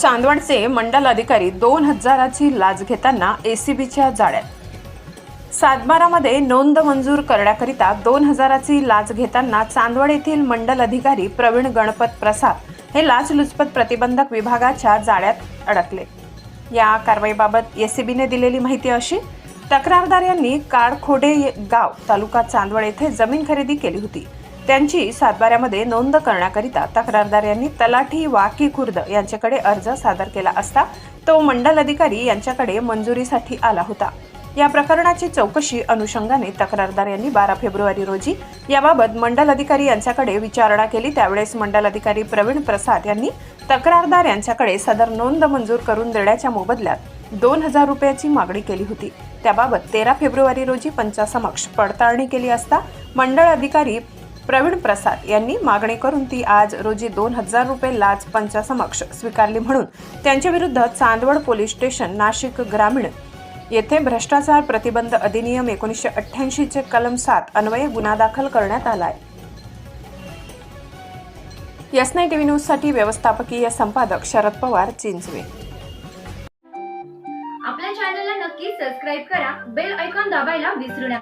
चांदवडचे मंडल अधिकारी दोन हजाराची लाच घेताना एसीबीच्या जाळ्यात. सातबारामध्ये नोंद मंजूर करण्याकरिता दोन हजाराची लाच घेताना चांदवड येथील मंडल अधिकारी प्रवीण गणपत प्रसाद हे लाचलुचपत प्रतिबंधक विभागाच्या जाळ्यात अडकले. या कारवाईबाबत एसीबीने दिलेली माहिती अशी तक्रारदार यांनी काळखोडे गाव तालुका चांदवड येथे जमीन खरेदी केली होती. त्यांची सातबाऱ्यामध्ये नोंद करण्याकरिता तक्रारदार यांनी तलाठी वाकी खुर्द यांच्याकडे अर्ज सादर केला असता तो मंडल अधिकारी यांच्याकडे मंजुरीसाठी आला होता. या प्रकरणाची चौकशी अनुषंगाने तक्रारदार यांनी बारा फेब्रुवारी रोजी याबाबत मंडल अधिकारी यांच्याकडे विचारणा केली. त्यावेळेस मंडल अधिकारी प्रवीण प्रसाद यांनी तक्रारदार यांच्याकडे सदर नोंद मंजूर करून देण्याच्या मोबदल्यात दोन हजार रुपयाची मागणी केली होती. त्याबाबत तेरा फेब्रुवारी रोजी पंचासमक्ष पडताळणी केली असता मंडळ अधिकारी प्रवीण प्रसाद यांनी मागणी करून ती आज रोजी दोन हजार रुपये लाच पंचासमक्ष स्वीकारली म्हणून त्यांच्या विरुद्ध चांदवड पोलीस स्टेशन नाशिक ग्रामीण येथे भ्रष्टाचार प्रतिबंध अधिनियम एकोणीसशे अठ्ठ्याऐंशीचे कलम सात अन्वये गुन्हा दाखल करण्यात आलाय. एस नाईन टीव्ही न्यूजसाठी व्यवस्थापकीय संपादक शरद पवार चिंचवे. आपल्या चॅनलला नक्की सबस्क्राईब करा बेल ऐकॉन दाबायला विसरू नका.